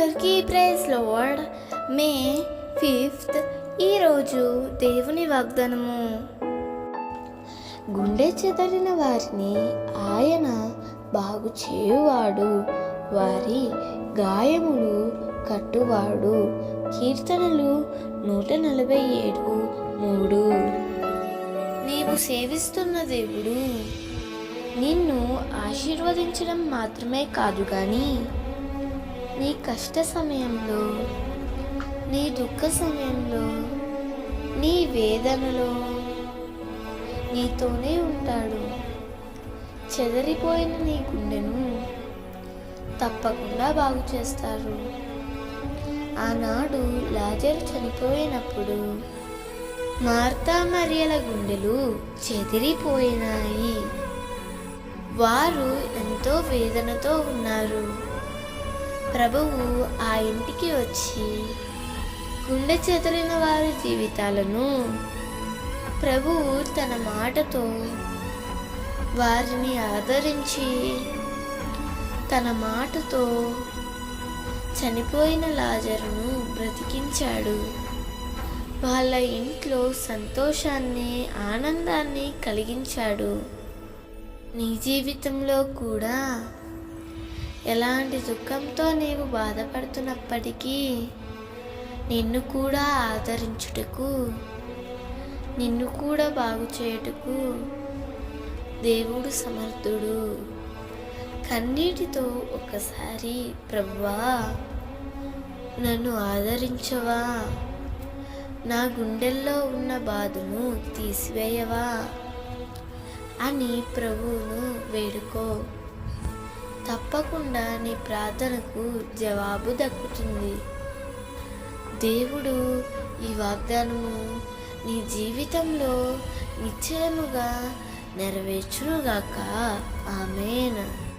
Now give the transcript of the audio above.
అందరికీ praise load May fifth ఈరోజు దేవుని వాగ్దానము. గుండె చెదరిన వారిని ఆయన బాగు చేయువాడు. వారి గాయములు కట్టువాడు. కీర్తనలు నూట నలభై ఏడు మూడు. నీవు సేవిస్తున్న దేవుడు. నిన్ను ఆశీర్వదించడం మాత్రమే కాదు కానీ నీ కష్ట సమయంలో నీ దుఃఖ సమయంలో నీ వేదనలో నీతోనే ఉంటాడు. చెదరిపోయిన నీ గుండెను తప్పకుండా బాగు చేస్తారు ఆనాడు లాజరు చనిపోయినప్పుడు మార్తా మరియల గుండెలు చెదిరిపోయినాయి. వారు ఎంతో వేదనతో ఉన్నారు. ప్రభువు ఆ ఇంటికి వచ్చి గుండె చెదిరిన వారి జీవితాలను ప్రభువు తన మాటతో వారిని ఆదరించి తన మాటతో చనిపోయిన లాజరును బ్రతికించాడు. వాళ్ళ ఇంట్లో సంతోషాన్ని ఆనందాన్ని కలిగించాడు. నీ జీవితంలో కూడా ఎలాంటి దుఃఖంతో నీవు బాధపడుతున్నప్పటికీ నిన్ను కూడా ఆదరించుటకు నిన్ను కూడా బాగు చేయుటకు దేవుడు సమర్థుడు. కన్నీటితో ఒకసారి ప్రభువా నన్ను ఆదరించవా? నా గుండెల్లో ఉన్న బాధను తీసివేయవా అని ప్రభువును వేడుకో. తప్పకుండా నీ ప్రార్థనకు జవాబు దక్కుతుంది. దేవుడు ఈ వాగ్దానము నీ జీవితంలో నిశ్చయముగా నెరవేర్చునుగాక. ఆమెనా.